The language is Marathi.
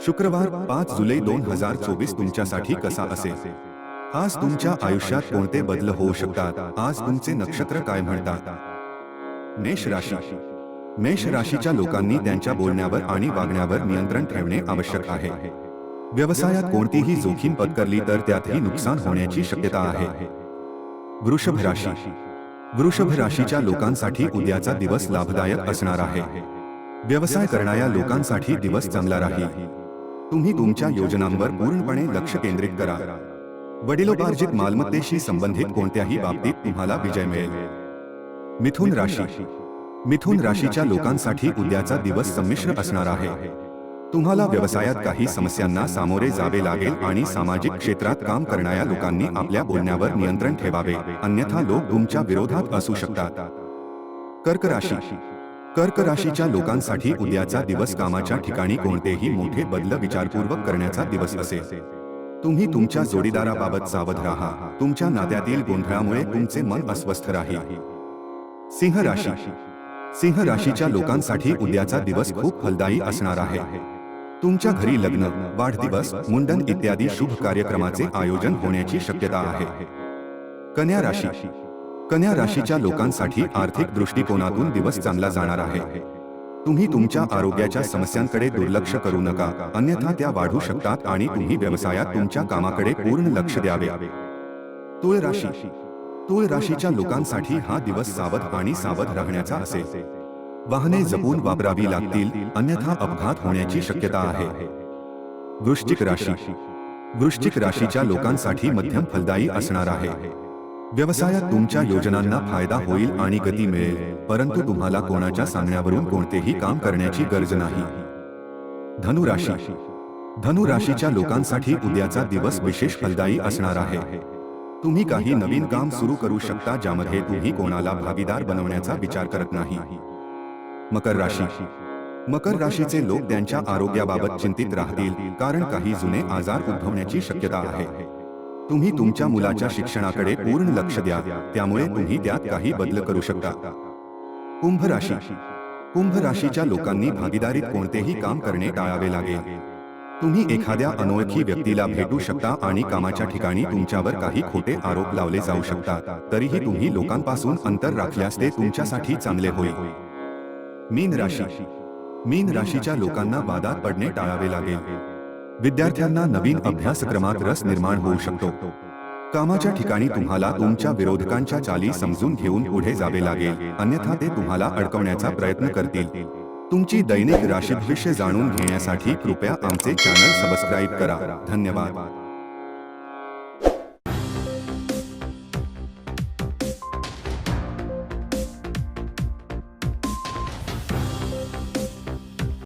शुक्रवार पाच जुलै दोन हजार चोवीस तुमच्यासाठी कसा असेल? आज तुमच्या आयुष्यात कोणते बदल होऊ शकतात? आज तुमचे नक्षत्र काय म्हणतात? मेष राशी. मेष राशीच्या लोकांनी त्यांच्या बोलण्यावर आणि वागण्यावर नियंत्रण ठेवणे आवश्यक आहे. व्यवसायात कोणतीही जोखीम पत्करली तर त्यातही नुकसान होण्याची शक्यता आहे. वृषभ राशी. वृषभ राशीच्या लोकांसाठी उद्याचा दिवस लाभदायक असणार आहे. व्यवसाय करणाऱ्या लोकांसाठी दिवस चांगला राहील. तुम्ही तुमच्या योजनांवर पूर्णपणे लक्ष केंद्रित करा. वडिलोपार्जित मालमत्तेशी संबंधित कोणत्याही बाबतीत तुम्हाला विजय मिळेल. मिथुन राशी. मिथुन राशीच्या लोकांसाठी उद्याचा दिवस संमिश्र असणार आहे. तुम्हाला व्यवसायात काही समस्यांना सामोरे जावे लागेल आणि सामाजिक क्षेत्रात काम करणाऱ्या लोकांनी आपल्या बोलण्यावर नियंत्रण ठेवावे. अन्यथा लोक तुमच्या विरोधात असू शकतात. कर्क राशी. कर्क राशीच्या लोकांसाठी उद्याचा दिवस कामाच्या ठिकाणी कोणतेही मोठे बदल विचारपूर्वक करण्याचा दिवस असेल तुम्ही तुमच्या जोडीदाराबाबत सावध राहा. तुमच्या नात्यातील गोंधळामुळे तुमचे मन अस्वस्थ राहील. सिंह राशी. सिंह राशीच्या लोकांसाठी उद्याचा दिवस खूप फलदायी असणार आहे. तुमच्या घरी लग्न वाढदिवस मुंडन इत्यादी शुभ कार्यक्रमाचे आयोजन होण्याची शक्यता आहे. कन्या राशी. कन्या राशीच्या लोकांसाठी आर्थिक दृष्टिकोनातून दिवस चांगला जाणार आहे. तुम्ही तुमच्या आरोग्याच्या समस्यांकडे दुर्लक्ष करू नका. अन्यथा त्या वाढू शकतात आणि तुम्ही व्यवसायात तुमच्या कामाकडे पूर्ण लक्ष द्यावे. तुळ राशी तुळ राशीच्या लोकांसाठी हा दिवस सावध आणि सावध राहण्याचा असेल. वाहने जपून वापरावी लागतील अन्यथा अपघात होण्याची शक्यता आहे. वृश्चिक राशी. वृश्चिक राशीच्या लोकांसाठी मध्यम फलदायी असणार आहे. व्यवसायात तुमच्या योजनांना फायदा होईल आणि गती मिळेल परंतु तुम्हाला कोणाच्या सांगण्यावरून कोणतेही काम करण्याची गरज नाही. धनुराशी. धनुराशीच्या लोकांसाठी उद्याचा दिवस विशेष फलदायी असणार आहे. तुम्ही काही नवीन काम सुरू करू शकता ज्यामध्ये तुम्ही कोणाला भागीदार बनवण्याचा विचार करत नाही. मकर राशी. मकर राशीचे लोक त्यांच्या आरोग्याबाबत चिंतित राहतील कारण काही जुने आजार उद्भवण्याची शक्यता आहे. तुम्ही तुमच्या मुलाच्या शिक्षणाकडे पूर्ण लक्ष द्या. त्यामुळे तुम्ही त्यात काही बदल करू शकता. कुंभ राशी कुंभ राशीच्या लोकांनी भागीदारीत कोणतेही काम करणे टाळावे लागेल. तुम्ही एखाद्या अनोळखी व्यक्तीला भेटू शकता आणि कामाच्या ठिकाणी तुमच्यावर काही खोटे आरोप लावले जाऊ शकतात. तरीही तुम्ही लोकांपासून अंतर राखल्यास ते तुमच्यासाठी चांगले होईल. मीन राशी मीन राशीच्या लोकांना वादात पडणे टाळावे लागेल. विद्यार्थ्यांना नवीन अभ्यासक्रमात रस निर्माण होऊ शकतो. कामाच्या ठिकाणी तुम्हाला तुमच्या विरोधकांच्या चाली समजून घेऊन पुढे जावे लागेल. अन्यथा ते तुम्हाला अडकवण्याचा प्रयत्न करतील. तुमची दैनिक राशीभविष्य जाणून घेण्यासाठी कृपया आमचे चॅनल सबस्क्राईब करा. धन्यवाद.